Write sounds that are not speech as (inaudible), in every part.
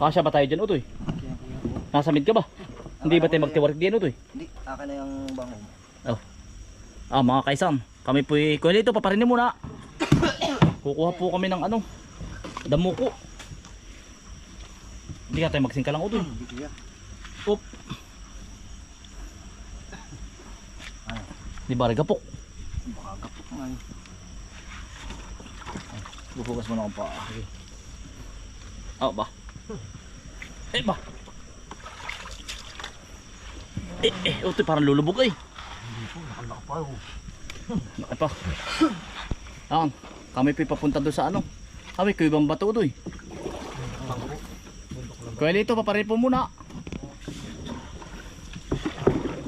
Kasya ba tayo dyan, Utoy? Nasa mid ka ba? Hindi ba tayo magtiwarik diyan, Utoy? Hindi, akin na yung bangong. Ah, mga kaisan. Kami po. Kuya dito, paparinig muna. Kukuha po kami ng ano. Damuko. Hindi ka tayo magsingka lang, Utoy. Oop. Di ba, rigapok? Baka kapok nga eh. Bubukas mo na akong paa. Okay. Oh, ba? Eh, ba? Eh, eh, Utoy, parang lulubog eh. Hindi po, nakalaka pa oh. Laki pa. Ayan, kami po papunta doon sa ano. Kami, kuya ibang bato doon. Kuya Lito, paparin po muna.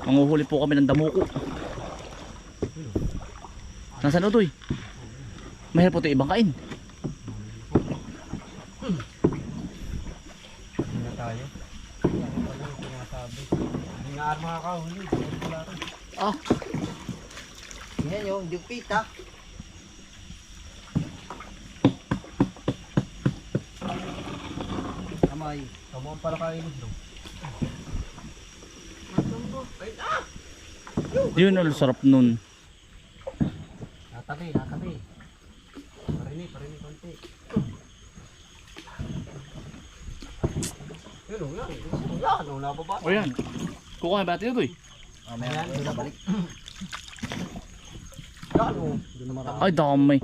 Manguhuli po kami ng damuko. Nasaan Utoy? Mahirap po ito ibang kain. Hindi na tayo. Ano pala yung sinasabi? Hindi nga makakahuli. Wala rin. Ah, Yan yung yung pita. Kamay. Kamu ang para kainit daw. yun ang sarap nun. Natabi, natabi. Parini, parini konti. Yun o, yan. Yan, o, nababa. O yan. Kukuha ba natin Utoy? Mamaya, doon na balik. Yan o. Doon na marami. Ay, damay.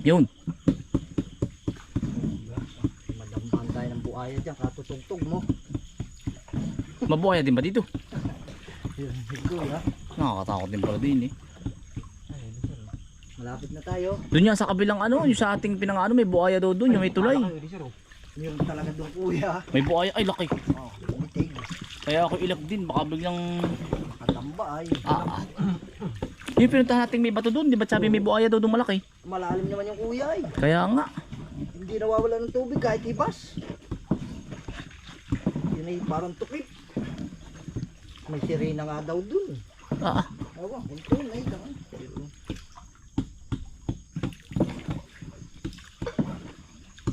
Yun. Madampan tayo ng buhaya dyan, katutugtog mo. Mabuhay din ba dito? Nakakatakot din pala din eh. Malapit na tayo. Doon yan sa kabilang ano, yung sa ating pinangano, may buhaya daw doon, yung may tulay. Yung talaga doon kuya. May buhaya, ay laki. Oh, bitig. Kaya ako ilag din, baka biglang... Katamba ay. Ah, ah. Yung pinuntahan natin may bato doon, di ba sabi may buhaya daw doon malaki? Malalim naman yung kuya ay. Kaya nga. Hindi nawawala ng tubig kahit ibas. Yun ay parang tukip. May sirena nga daw dun. Ah, ah. Awa, kung tunay lang.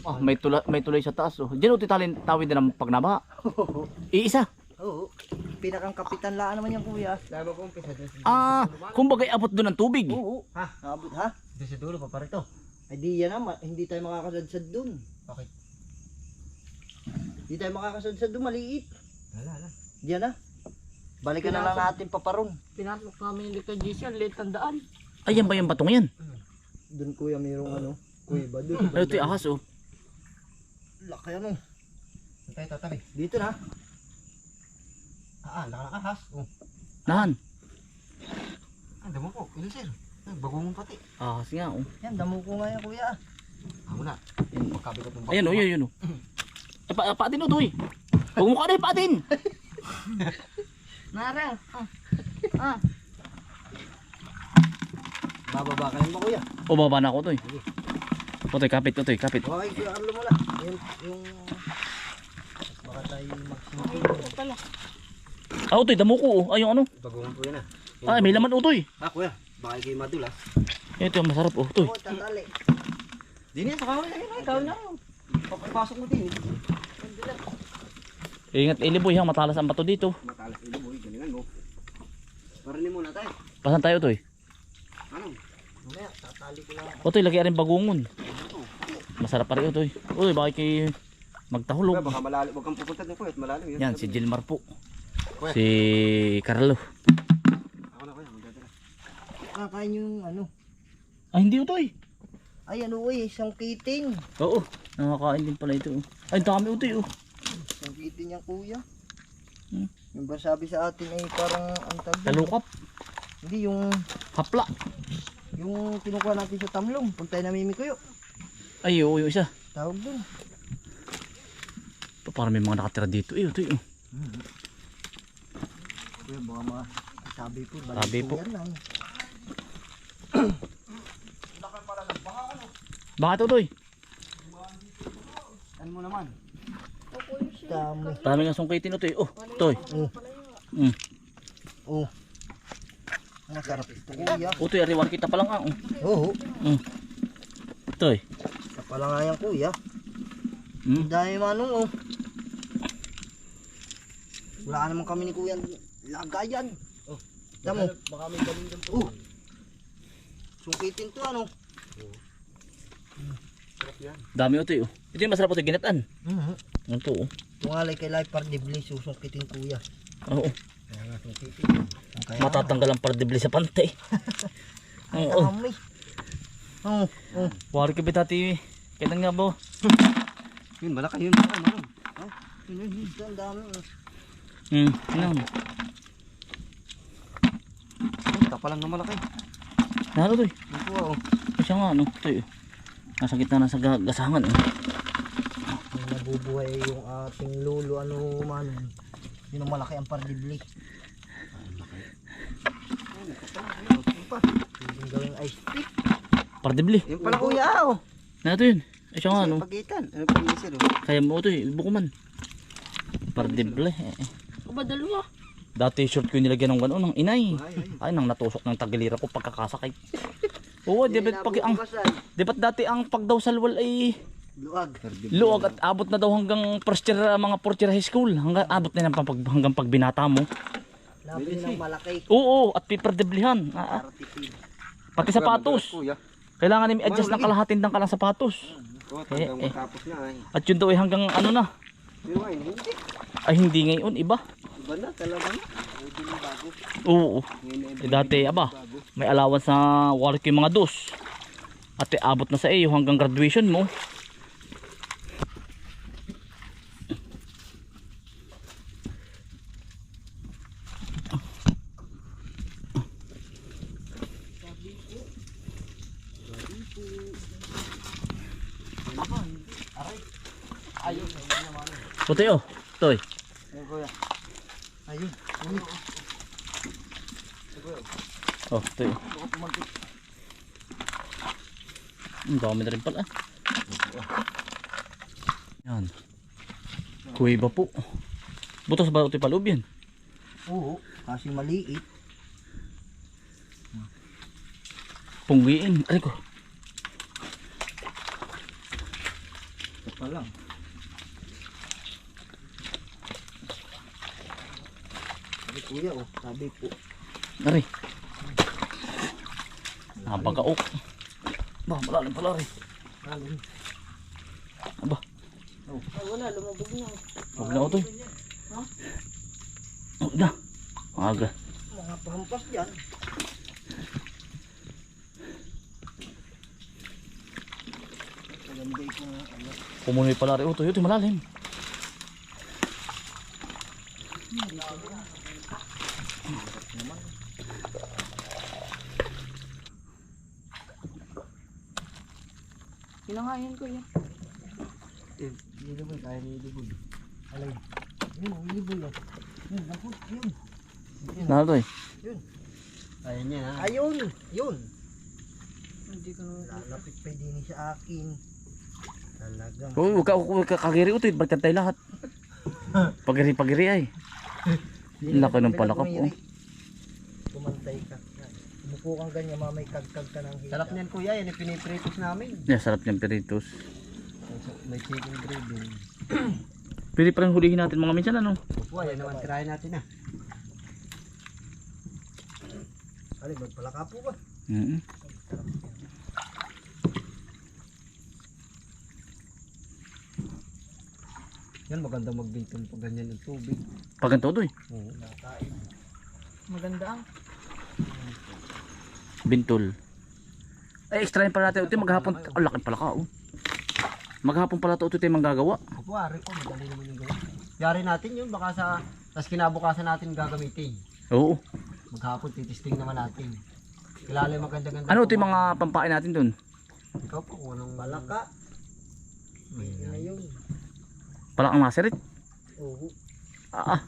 Ah, may, tula, may tulay sa taas. Oh. Diyan utitalin tawid na ng pagnabaha. (laughs) Iisa. Oo. Pinakang kapitan laan naman yung kuya. Lalo kong pisa doon. Ah, kumbaga abot doon ng tubig. Oo. Ha? Nabot ha? Doon sa dulo pa parito. Ay di yan na, ma- hindi tayo makakasadsad dun. Bakit? Hindi tayo makakasadsad dun, maliit. Wala, wala. Diyan na. Balikan na lang natin paparong. Pinasok namin dito GC, ang liit ang daan. Ayan ba yung batong yan? Dun kuya mayroong ano, kuya ba dun? Ay, ito yung ahas oh. Laki ano. Tayo tatabi. Dito na. Ah, ah, laka ng ahas. Oh. Nahan. Ah, damo po. Ilan sir? Ah, bagong pati. Ahas nga oh. Yan, damo ko nga yan kuya. Ah, wala. Yan, pagkabigat ng Ayan oh, yun, yun oh. Eh, pa, paatin oh, Toy. Huwag mo ka na, paatin. (laughs) Nara. Ah. Ah. Bababa ka yan ba kuya? O, baba na ako, Toy. O, Toy, kapit, o, Toy, kapit. Okay, kuya Carlo muna. Yung, yung... Baka tayo magsimula. Ah, o, Toy, damo ko oh. Ay, yung ano. Bagong po yan ah. Ay, may laman, o, Toy. Ah, kuya. Baka kayo madul ah. Ito yung masarap, oh, Toy. Oo, tandali. Di niya, sa kawin na yun. Ay, kawin na yun. Papasok mo din. Ingat, iliboy, ha, matalas ang bato dito. Matalas ilo boy. Galingan mo. Parinig muna tayo. Pasan tayo, Toy. Ano? Mamaya, tatali ko lang. O, Toy, lagyan rin bagungon. Masarap pa rin, o, Toy. Uy, bakit kayo magtahulog? Baka malalim. Huwag kang pupunta doon kuya. at Malalim yun. Yan, si Gilmar po. Kuya. Si Carlo. Ako na kuya. Magdadala. Kakain yung ano. Ay, hindi, o, Toy. Ay, ano eh, isang kiting. Oo, nakakain din pala ito. oh. Ay, dami, o, Toy, oh. Isang kiting yung kuya. Hmm. Yung ba sabi sa atin ay parang ang doon? Talukap. Hindi, yung, Hapla. yung kinukuha natin sa tamlong. Pag tayo namimikuyo. Ay, oo, yung isa. Tawag doon. Parang may mga nakatira dito. Eh, ito, oh. Kuya, baka mga sabi po. balik Sabi po. yan (clears throat) lang. Bakit, Toy? Ano mo naman? Dami. Dami nga sungkitin, Toy. Oh, Toy. Oh. Mm. Oh. Masarap ito kuya. Oh, Toy, ariwan kita pa lang, ah. Oh. Oo. Mm. Toy. Pala nga yan kuya. Hmm? Ang dami manong oh. Wala naman kami ni kuya lagayan. Oh, tamo. Baka may galing dyan po. Oh. Sungkitin to ano. Sarap yan. Dami utoy oh. Ito yung masarap utoy ginatan. Mhm. Ano to oh. Kung alay kay life pardibli susungkitin kuya. Oo. Kaya nga sungkitin. Ang kaya Matatanggal ang pardibli sa pante. (laughs) Oo. Oh, Kami. Oh, oh. Wari ka bitati. Kailan nga ba? (laughs) Yun, malaki yun. Oh, manong. Oh, yun, yun, yun. Ang dami. Hmm. Ano? Ito pa lang na malaki. Nalo to eh. Ito oh. Siya nga ano. Ito eh. Nasa gitna na sa ga- gasangan eh. Yung nabubuhay yung ating lulo ano man. Yun ang malaki ang pardibli. Pardibli. Yung pala kuya oh. Na ito yun. Eh siya nga ano. Pagitan. Ano pa yung sir oh. Kaya mo ito eh. Bukuman. Pardibli. Eh. eh. Aba, dalawa. Dati short ko yung nilagyan ng gano'n ng inay. Ay, ay. Ay, nang natusok ng tagilira ko pagkakasakay. Oo, di ba't pag ang ba't dati ang pag daw salwal ay Luag. luwag at abot na daw hanggang first year ah, mga fourth year high school. Hanggang abot na yan pag, hanggang pag binata mo. Nabili ng malaki. Oo, at piperdeblihan. Ah, ah. Pati sapatos. Kuya. Kailangan ni adjust ng kalahatin ng kalang sapatos. Oh, Eh, eh. matapos na ay. At yun daw ay hanggang ano na. Ay, hindi. Ay hindi ngayon, iba. Iba na talaga na. Na. Oo. Ay Eh, dati, aba, may allowance sa work yung mga dos. At eh, abot na sa iyo hanggang graduation mo. Puti oh. Toy. Ayun kuya. Ayun. Oh, toy. Ang dami na rin pala. Yan. Kuweba po. Butos ba ito paloob yan? Oo. Kasi maliit. Punggiin. Aray ko. Ito pa lang. Kuya oh. Sabi po. Aray. Napagaok. Ba, malalim pala rin. Ayun. Aba, Ay, wala, lumabog na. huwag na ito eh. Huwag na. Aga. Mga pahampas dyan. Pumunoy pala rin. Ito, ito malalim. Ko yan. Eh, ilibol. Kaya ni ilibol. Alay. Yun, ilibol oh. Yun, ako. Yun. Na ito eh. Ayun niya ha. Ayun. Yun. Hindi ko na... Lalapit pa din sa akin. Talagang. Uy, huwag ka, huwag ka kagiri eh. Baliktad tayo lahat. (laughs) Pagiri, pagiri ay. Laki ng palakap, oh. Umupo kang ganyan, mamay kagkag ka ng hita. Sarap niyan kuya, yan yung pinipritos namin. Yeah, sarap niyang peritos. May chicken gravy. Pili pa rin hulihin natin mga minsan ano. Opo, yan naman tirahin natin ah. Alay, magpalaka po ba? Mm Yan maganda magbintong pag ganyan ng tubig. Pag ganito ito eh. Oo. Maganda ang... Bintol. Ay, extrahin pala natin. Ito maghapon. Ang laki pala ka oh. Maghapon pala ito ito yung manggagawa. Opo, ari po, madali naman yung gawin. Yari natin yun, baka sa... Tapos kinabukasan natin gagamitin. Oo. Maghapon, titisting naman natin. Kilala yung maganda-ganda. Ano ito yung mga pampain natin dun? Ikaw po, kung anong... Palaka. Ayan. Ayun. Pala ang maserit. Oo. Ah, ah.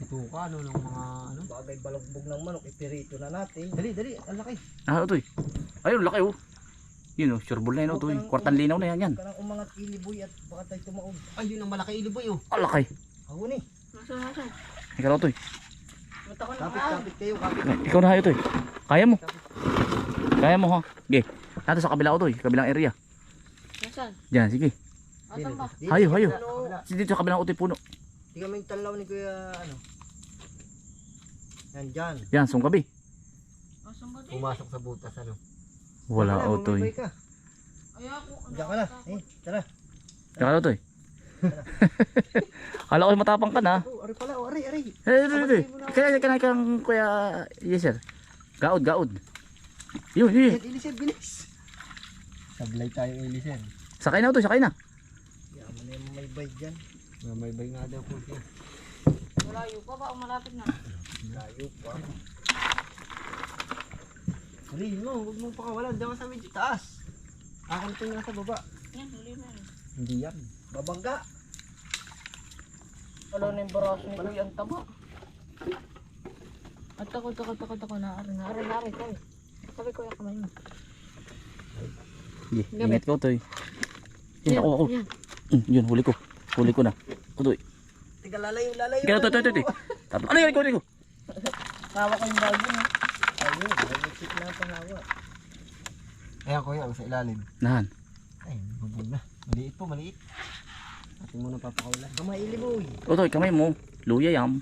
Ito ka, ano, ng mga... Ano? Bagay balagbog ng manok, ipirito na natin. Dali, dali, ang laki. Ah, ito eh. Ayun, laki oh. Yun oh, sureball na yun oh. ito eh. Kwartan linaw na yan yan. Kanang umangat iliboy at baka tayo tumaog. Ay, yun ang malaki iliboy oh. Ang laki. Ako ni. Nasa, nasa. Ikaw eh. Na Kapit, ka. kapit kayo, kapit. Ikaw na ito eh. Kaya mo. Kaya mo ha. Okay. Nato sa kabila ko to eh. Kabilang area. Saan? Diyan, sige. Hayo, hayo. Dito sa kabilang utoy puno. Kami tanaw ni Kuya, ano. Yan, dyan. Yan, sungkabi. Ba din? Pumasok sa butas, ano. Wala Tara, utoy. bumabay ka. Ay ako. Diyan ka na. Eh, tara. Tara (laughs) utoy. Kala ko matapang ka na. Oh, ari pala, oh, ari, ari. Eh, ito, ito. Kaya kaya kang kuya yes sir. Gaod, gaod. Yun, yun. Yan, bilis. Sablay tayo, ilisin. Sakay na utoy, sakay na. Yaman na yung may bay dyan. May bay nga daw po siya. Malayo pa ba? O malapit na? Layo pa. Ari, mo, huwag mong pakawalan. Ka sa medyo taas. Akin ito nasa baba. Yan, huli na. Hindi yan. Babangga. Wala na yung baraso ni Kuya ang taba. At ako, ako, ako, ako, naari, naari, naari, tayo. Sabi ko yung kamay mo. Ingat ka utoy. Yun, ako, ako. Yan. Mm, Yun, huli ko. Huli ko na. Utoy. Tiga, lalayo, lalayo. Kaya utoy, utoy. Tapos, ano yun, huli ko. Tawa ko yung bago mo. Ayun, nagkik na ang hawa. Ayan kuya, ang sa ilalim. Nahan. Ay, bubog na. Maliit po, maliit. Atin muna papakawalan. Kamaili mo, uy. Utoy, kamay mo. Luya yam.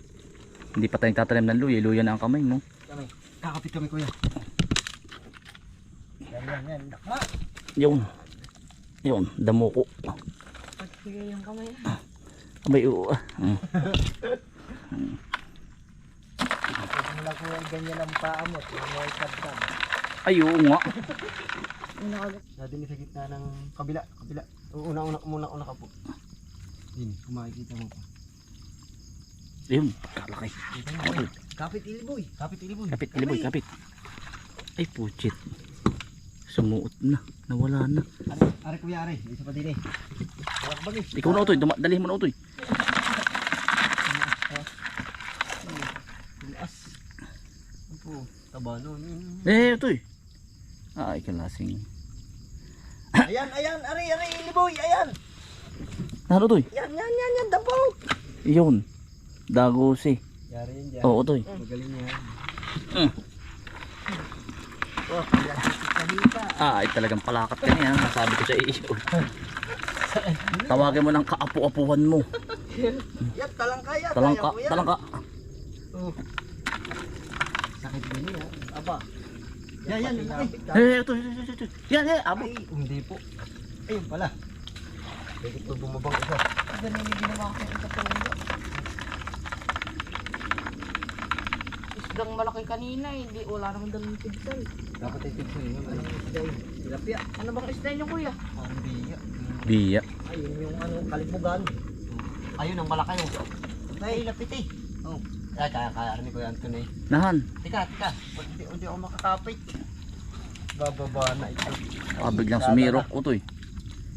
Hindi pa tayong tatanim ng luya. Luya na ang kamay mo. Kami. Kakapit kami kuya. Yan, yan, yan. Dakma. Yun. Yun, damo ko. Pagbigay yung kamay. Abay, oo. ah. Mm. Mo lang kuya ganyan ang paa mo. Mga kaptan. Ay, oo nga. Natin sa gitna ng kabila, kabila. Una, una, una, una ka po. Yun, kung makikita mo pa. Yun, kalaki. Kita mo, boy. Kapit iliboy. Kapit iliboy. Kapit, iliboy, kapit. Ay, puchit. Sumuot na. Nawala na. Ari, ari kuya, ari. Isa pa din eh. Eh. Ikaw na utoy. Dalihin mo na utoy. Tumaas. Ano? Taba nun. Eh, utoy. Ay, kalasing. Ayan, ayan, ari, ari, iliboy, ayan. Naro utoy. Yan, yan, yan, yan, dabaw. Yun. Dagosi. Yari yun dyan. Oo, utoy. Magaling yan. Mm. Oh, kahita. Ah, ay talagang palakat ka niya. Masabi ko sa iyo. Tawagin mo ng kaapu-apuhan mo. Yan, talang kaya. Talangka, kaya yan. talangka. Oh. Sakit din yan. Aba. Yan, yan, yan. Eh, utoy, utoy, utoy, utoy. Yan, yan, abo. Ay, hindi po. Ayun pala. Pwede po bumabang isa. Ganun yung ginawa ko yung katulong. Isdang malaki kanina, eh. hindi wala naman dalang tigsal. Dapat ay picture yun. Ano yung yun? Tilapia. Ano bang isda niyo kuya? Ang biya. Biya. Ayun yung ano, kalibugan. Ayun ang malaki oh. Ay, lapit eh. Oh. Ay, kaya kaya rin ko yan tunay. Nahan. Tika, tika. Hindi, hindi ako makakapit. Bababa na ito. Ah, biglang sumirok utoy.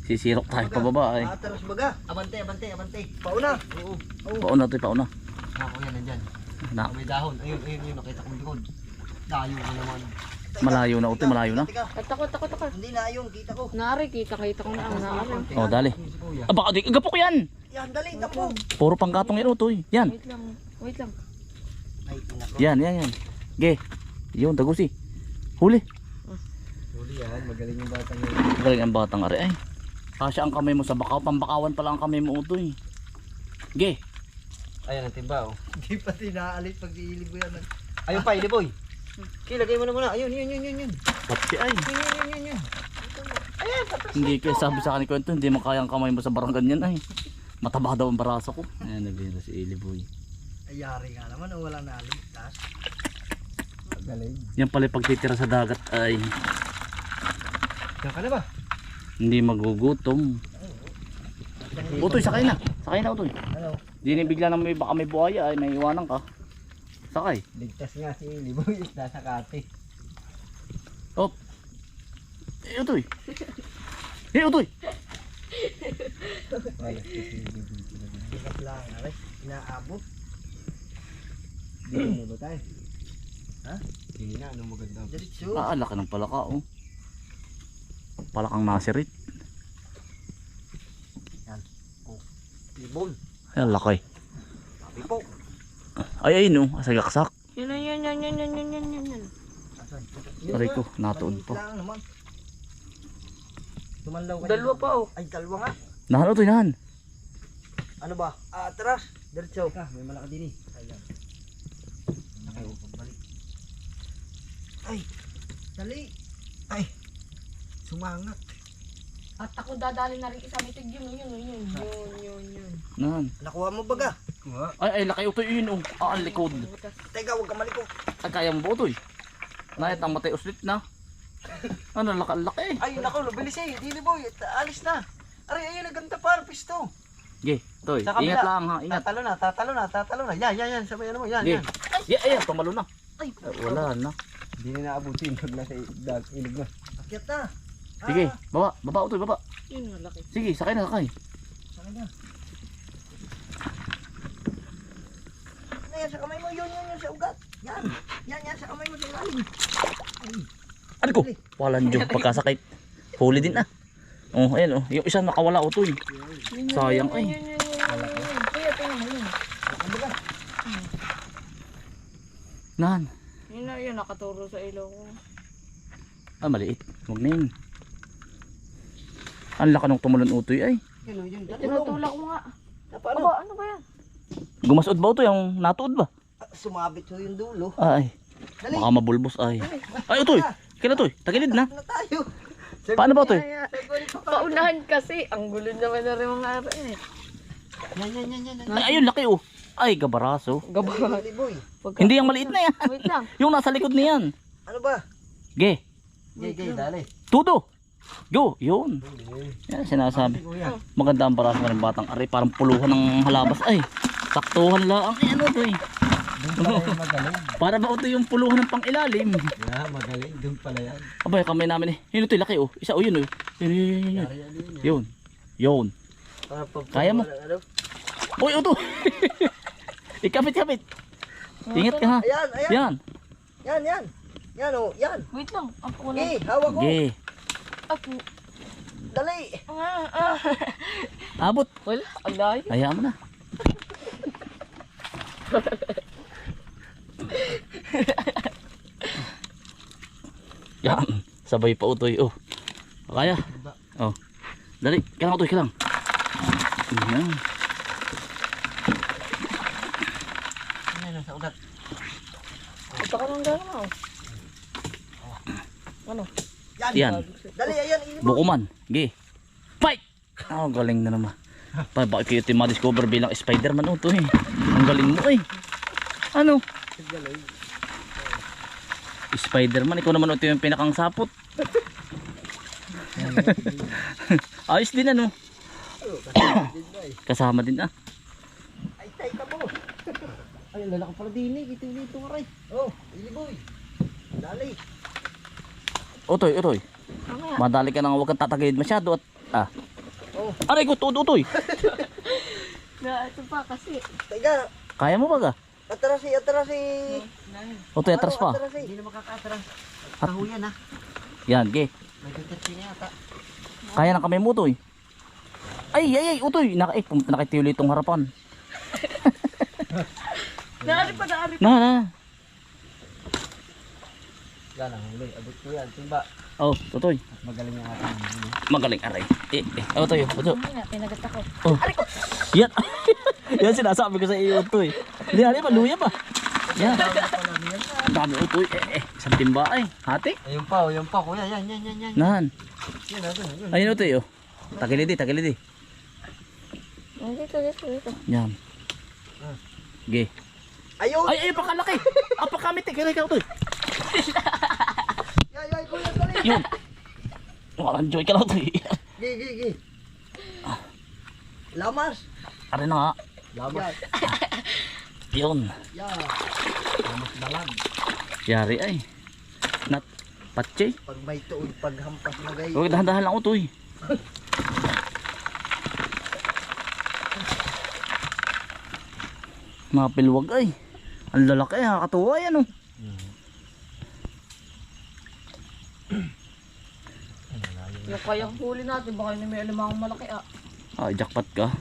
Sisirok tayo pababa ay. Ataros baga. Abante, abante, abante. Pauna. Oo. Oo. Pauna utoy, pauna. Ako yan, nandyan. Na, May dahon. Ayun, ayun, yun. Nakita kong likod. Layo ko naman. malayo na utoy, malayo na. Ako, ako, ako. hindi na yun. Kita ko. Nari, kita, kita ko na ang nari. Oh, dali. Ah, baka di, gapok yan. Yan, dali. Tapo. Puro panggatong yan utoy. Yan, Wait lang, wait lang. Yan, yan, yan. Ge. Yun, tagusi. Huli. Huli yan. Magaling yung batang yun. Galing ang batang ari ay. Kasya ang kamay mo sa bakaw, pambakawan pala ang kamay mo utoy. Ge. Ayan ang timba oh. (laughs) Hindi pa tinaalit pag diilibo yan. Ayun pa, iliboy. (laughs) Kilagay mo na muna. Ayun, yun, yun, yun, yun. Pati ay. Yun, yun, yun, yun, yun. Hindi kaya sabi sa akin ko ito, hindi mo kaya ang kamay mo sa barang ganyan ay. Mataba daw ang baraso ko. Ayan, nabira si Iliboy. Ayari nga naman, oh, wala na aligtas. Galing. Yan pala yung pagtitira sa dagat ay Diyan ka na ba? hindi magugutom. Utoy, sakay na. Sakay na, Utoy. Ano? Di ni bigla na may baka may buhaya ay may iwanan ka. Sakay. Ligtas nga si Liboy, (laughs) nasa kate. Op. Eh, Utoy. Eh, Utoy. Wala si Liboy. Hirap lang, aray. Inaabot. Dito mo ba tayo? Ha? Hindi na, anong maganda? Diretso. Ah, laki ng palaka, oh. Palakang nasirit. Ibon. Ay, ang laki. Sabi po. Ay, ay, no. Asagaksak. Yan, yan, yan, yan, yan, yan, yan, yan, yan. Asan? Aray ko, natuon lang naman. Tumanlaw ka. Dalawa pa oh. Ay, dalawa nga. Nahan utoy, nahan. Ano ba? Ah, atras. Diretso. Ka, may malaki din eh. Ayan. Nakay balik. Ay, dali. Ay, sumangat. At ako dadali na rin isa mitig yun, yun, yun, yun, yun, yun, yun. Nahan. Nakuha mo baga? Ay, ay, laki utoy yun. Oh. Ah, ang likod. Teka, huwag ka malikot. Ay, kaya mo ba utoy? Nayat ang matay uslit na. Ano, laki, laki. Ay, naku, bilis eh. Dili boy, alis na. Aray, ayun, naganda pa, pisto. Ge, toy. Ingat lang ha, ingat. Tatalo na, tatalo na, tatalo na. Yan, yan, yan. Sabay ano mo, yan, Ge. yan. Yeah, ayan, tumalo na. Ay, wala na. Hindi na naabutin pag nasa dag, ilig mo. Akyat na. Sige, baba, baba utoy, baba. yun malaki. Sige, sakay na, sakay. Saan na? Ano yan sa kamay mo? Yun, yun, yun sa ugat. Yan. Yan, yan sa kamay mo sa ilalim. Ano ko? Walang Diyos pagkasakit. Huli din ah. Oh, ayan oh. Yung isa nakawala utoy. Yun, Sayang, ay. Kuya, tingnan mo yun. Nahan. Yun na yun, nakaturo sa ilaw ko. Ah, maliit. Huwag na yun. Ang laka nung tumulon utoy ay. Yun, oh, yun. Tinutulak ko nga. Paano? Aba, ano ba yan? Gumasod ba utoy? Ang natuod ba? Ah, Sumabit ko yung dulo. Ay, Dali. baka mabulbos ay. Ay, utoy. Kailan utoy? Tagilid na. Na tayo. Paano ba utoy? Paunahan kasi. Ang gulo naman na rin mga araw eh. Yan, yan, yan, yan. yan. Ay, ayun, laki oh. Ay, gabaraso. Boy. Hindi yung maliit na yan. Wait lang. (laughs) Yung nasa likod niyan. Ano ba? Ge, Gay, gay, dali. tudo. Go, yun. Yan, sinasabi. Maganda ang baraso ng batang aray. Parang puluhan ng halabas. Ay, saktuhan lang. Ay, ano to eh. Doon pala yung magaling. Para ba ito yung puluhan ng pangilalim? Yeah, magaling. Doon pala yan. Abay, kamay namin eh. Yun ito, laki oh. Isa oh, yun oh. Yun, yun, yun, yun. Yun. Yun. Pag- Kaya mo? Ano? Uy, ito. (laughs) Ikapit-kapit. Ingat ka ha. Ayan, ayan. Yan. Yan, yan. Yan, oh. Yan. Wait lang. Ako na. Gay, hawak ko. Ge. Ako. Dali. Ah, ah. (laughs) Abot. Wala. Ang layo. Hayaan mo na. (laughs) Yan. Sabay pa utoy. Oh. Kaya. Oh. Dali. Kailang utoy. Kailang. Yan. Yan, nasa ugat. Ito ka nang gano'n ako. Ano? Yan. Dali, ayan. Bukuman. Ge. Fight! Oh, galing na naman. Pa, bakit kayo ito ma-discover bilang Spider-Man oh, to eh. Ang galing mo eh. Ano? Spider-Man, ikaw naman ito yung pinakang sapot. (laughs) Ayos din ano. Kasama din ah. Ay, tay ka mo. (laughs) Ay, lalaki pala din eh. Ito dito nga rin. Oh, ili boy. Dali. Utoy, utoy. Madali ka nang huwag kang tatagilid masyado at ah. Oh. Aray ko, utoy, utoy. (laughs) Na, ito pa kasi. Teka, Kaya mo ba ga? atrasi, atrasi. Utoy, atras pa. Hindi na makakatras. Kahuyan ha. Yan, ge. May tutusin na yata. Kaya ng kamay mo, utoy. Ay, ay, ay, utoy. Naka, eh, pumunta na kay Tio Lito ang harapan. (laughs) Naari pa, naari Na, na. Ang huli. Abot ko yan. Timba. Oh, utoy. Magaling yung ating. Magaling aray. Eh, eh. Oh, utoy, utoy. Mamaya, pinagat ako. Oh. Yan. (laughs) Yan sinasabi ko sa iyo, utoy. Hindi, ano ba? Luya pa. Yan. Dami utoy. Eh, eh. Isang timba ay. Hati. Ayun pa, ayun pa. Kuya, yan, yan, yan, yan. Nahan. Yan, ano, yun. Ayun utoy, oh. Tagilid eh, tagilid eh. Dito, dito, dito. Yan. Ge. Ayun! Ay, ay, pakalaki. Ah, pakamit eh. Kaya ikaw, utoy. (laughs) Yan, yan, kuya, dali. Yun. Walang joy ka lang, utoy. Gi, gi, gi. Lamas. Aray na nga. Lamas. Yun. Yan. Lamas dalag. Yari ay. Nat. Patche. Pag may tuod, paghampas na gay. Huwag dahan-dahan lang utoy. Mga pilwag ay. Ang lalaki ay, nakakatuwa yan oh. Yung kayang huli natin, baka yun may alamang malaki ah. Ay, jackpot ka.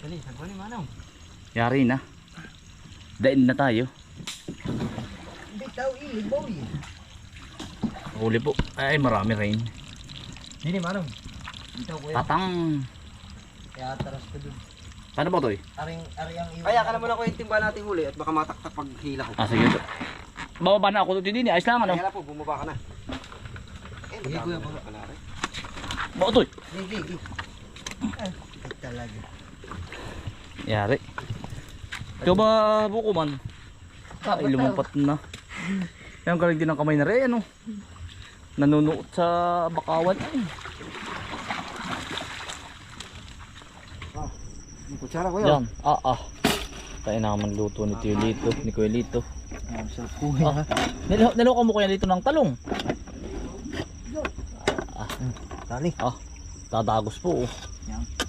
Dali, nagwani manong. Yari na. Dain na tayo. Hindi daw, ili, boy. Huli po. Ay, marami rin. Dini manong. Dito kuya. Tatang. Kaya taras ko dun. Paano ba toy? Aring, ari ang iwan. Kaya ka na muna ko yung timba nating huli at baka mataktak pag hila ko. Ah, sige. Bababa na ako dito din. Ayos lang ano. Kaya na po, bumaba ka na. Eh, kuya, bumaba ka na rin. Bao toy. Sige, sige. Ah, talaga. Yari. Ikaw ba buko man? Ay, lumampat na. Yan galing din ang kamay na rin, ano? Nanunuot sa bakawan. Ay. Yung kutsara ko yun. Yan. Ah, ah. Tayo na naman luto ni Tio Lito, ni Kuya Lito. Ang sarap kuya. Ah. Nilo niloko mo kuya dito ng talong. Tali. Ah, tatagos po. Oh. Yan.